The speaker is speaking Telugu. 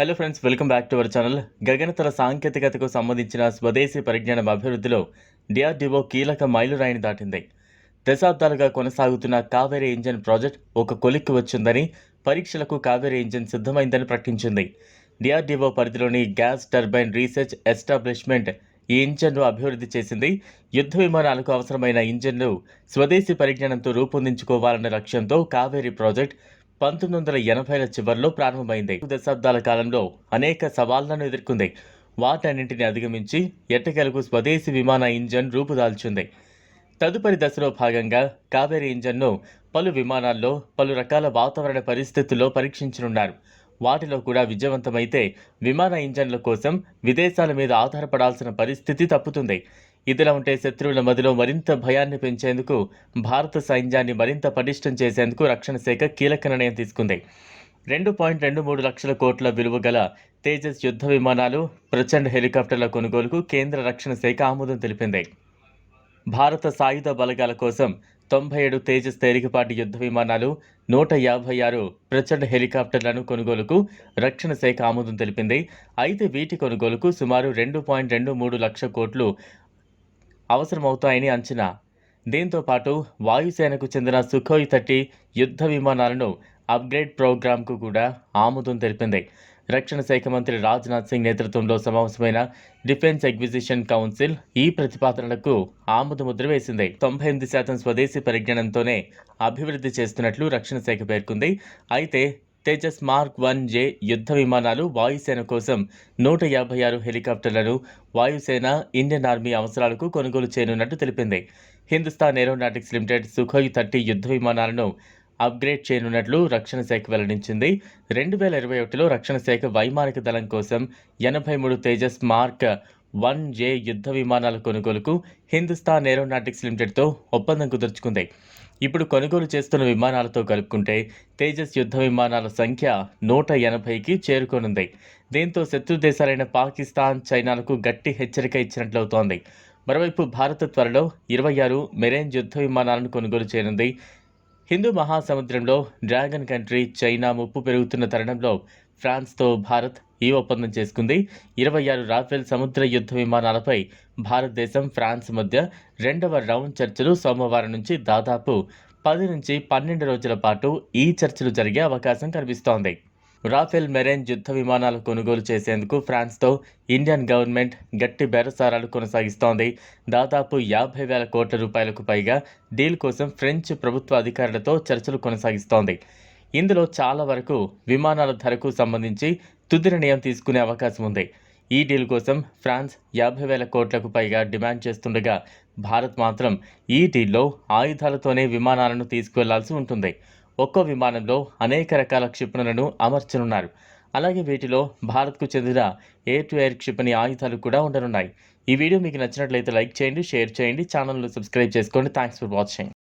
Hello friends welcome back to our channel గగనతల సాంకేతికతకు సంబంధించిన స్వదేశీ పరిజ్ఞానం అభివృద్ధిలో డిఆర్డీఓ కీలక మైలురాయిని దాటింది. దశాబ్దాలుగా కొనసాగుతున్న కావేరీ ఇంజన్ ప్రాజెక్ట్ ఒక కొలిక్కి వచ్చిందని పరీక్షలకు కావేరీ ఇంజన్ సిద్ధమైందని ప్రకటించింది. డిఆర్డీఓ పరిధిలోని గ్యాస్ టర్బైన్ రీసెర్చ్ ఎస్టాబ్లిష్మెంట్ ఈ ఇంజన్ను అభివృద్ధి చేసింది. యుద్ధ విమానాలకు అవసరమైన ఇంజన్ను స్వదేశీ పరిజ్ఞానంతో రూపొందించుకోవాలన్న లక్ష్యంతో కావేరీ ప్రాజెక్ట్ పంతొమ్మిది వందల ఎనభైల చివరిలో ప్రారంభమైంది. దశాబ్దాల కాలంలో అనేక సవాళ్ళను ఎదుర్కొంది. వాటన్నింటిని అధిగమించి ఎట్టకేలకు స్వదేశీ విమాన ఇంజన్ రూపుదాల్చింది. తదుపరి దశలో భాగంగా కావేరీ ఇంజన్ను పలు విమానాల్లో పలు రకాల వాతావరణ పరిస్థితుల్లో పరీక్షించనున్నారు. వాటిలో కూడా విజయవంతమైతే విమాన ఇంజన్ల కోసం విదేశాల మీద ఆధారపడాల్సిన పరిస్థితి తప్పుతుంది. ఇదిలా ఉంటే శత్రువుల మదిలో మరింత భయాన్ని పెంచేందుకు భారత సైన్యాన్ని మరింత పటిష్టం చేసేందుకు రక్షణ శాఖ కీలక నిర్ణయం తీసుకుంది. రెండు పాయింట్ రెండు మూడు లక్షల కోట్ల విలువ గల తేజస్ యుద్ధ విమానాలు ప్రచండ్ హెలికాప్టర్ల కొనుగోలుకు కేంద్ర రక్షణ శాఖ ఆమోదం తెలిపింది. భారత సాయుధ బలగాల కోసం తొంభై ఏడు తేజస్ తేలికపాటి యుద్ధ విమానాలు నూట యాభై ఆరు ప్రచండ హెలికాప్టర్లను కొనుగోలుకు రక్షణ శాఖ ఆమోదం తెలిపింది. అయితే వీటి కొనుగోలుకు సుమారు రెండు పాయింట్ రెండు మూడు లక్ష కోట్లు అవసరమవుతాయని అంచనా. దీంతో పాటు వాయుసేనకు చెందిన సుఖోయ్ థర్టీ యుద్ధ విమానాలను అప్గ్రేడ్ ప్రోగ్రాంకు కూడా ఆమోదం తెలిపింది. రక్షణ శాఖ మంత్రి రాజ్నాథ్ సింగ్ నేతృత్వంలో సమావేశమైన డిఫెన్స్ ఎగ్విజిషన్ కౌన్సిల్ ఈ ప్రతిపాదనలకు ఆమోదముద్ర వేసింది. తొంభై ఎనిమిది శాతం స్వదేశీ పరిజ్ఞానంతోనే అభివృద్ధి చేస్తున్నట్లు రక్షణ శాఖ పేర్కొంది. అయితే తేజస్ మార్క్ వన్ జే యుద్ధ విమానాలు వాయుసేన కోసం నూట యాభై ఆరు హెలికాప్టర్లను వాయుసేన ఇండియన్ ఆర్మీ అవసరాలకు కొనుగోలు చేయనున్నట్టు తెలిపింది. Hindustan aeronautics limited Sukhoi thirty యుద్ధ విమానాలను అప్గ్రేడ్ చేయనున్నట్లు రక్షణ శాఖ వెల్లడించింది. రెండు వేల ఇరవై ఒకటిలో రక్షణ శాఖ వైమానిక దళం కోసం ఎనభై మూడు తేజస్ మార్క్ వన్ జే యుద్ధ విమానాల కొనుగోలుకు హిందుస్థాన్ ఏరోనాటిక్స్ లిమిటెడ్తో ఒప్పందం కుదుర్చుకుంది. ఇప్పుడు కొనుగోలు చేస్తున్న విమానాలతో కలుపుకుంటే తేజస్ యుద్ధ విమానాల సంఖ్య నూట ఎనభైకి చేరుకోనుంది. దీంతో శత్రు దేశాలైన పాకిస్తాన్ చైనాలకు గట్టి హెచ్చరిక ఇచ్చినట్లవుతోంది. మరోవైపు భారత్ త్వరలో ఇరవై ఆరు మెరైన్ యుద్ధ విమానాలను కొనుగోలు చేయనుంది. హిందూ మహాసముద్రంలో డ్రాగన్ కంట్రీ చైనా ముప్పు పెరుగుతున్న తరుణంలో ఫ్రాన్స్తో భారత్ ఈ ఒప్పందం చేసుకుంది. ఇరవై ఆరు రాఫెల్ సముద్ర యుద్ధ విమానాలపై భారతదేశం ఫ్రాన్స్ మధ్య రెండవ రౌండ్ చర్చలు సోమవారం నుంచి దాదాపు పది నుంచి పన్నెండు రోజుల పాటు ఈ చర్చలు జరిగే అవకాశం కనిపిస్తోంది. రాఫెల్ మెరైన్ యుద్ధ విమానాలు కొనుగోలు చేసేందుకు ఫ్రాన్స్తో ఇండియన్ గవర్నమెంట్ గట్టి బేరసారాలు కొనసాగిస్తోంది. దాదాపు యాభై వేల కోట్ల రూపాయలకు పైగా డీల్ కోసం ఫ్రెంచ్ ప్రభుత్వ అధికారులతో చర్చలు కొనసాగిస్తోంది. ఇందులో చాలా వరకు విమానాల ధరకు సంబంధించి తుది నిర్ణయం తీసుకునే అవకాశం ఉంది. ఈ డీల్ కోసం ఫ్రాన్స్ యాభై వేల కోట్లకు పైగా డిమాండ్ చేస్తుండగా భారత్ మాత్రం ఈ డీల్లో ఆయుధాలతోనే విమానాలను తీసుకువెళ్ళాల్సి ఉంటుంది. ఒక్కో విమానంలో అనేక రకాల క్షిపణులను అమర్చనున్నారు. అలాగే వీటిలో భారత్కు చెందిన ఎయిర్ టు ఎయిర్ క్షిపణి ఆయుధాలు కూడా ఉండనున్నాయి. ఈ వీడియో మీకు నచ్చినట్లయితే లైక్ చేయండి షేర్ చేయండి ఛానల్ను సబ్స్క్రైబ్ చేసుకోండి. Thanks for watching.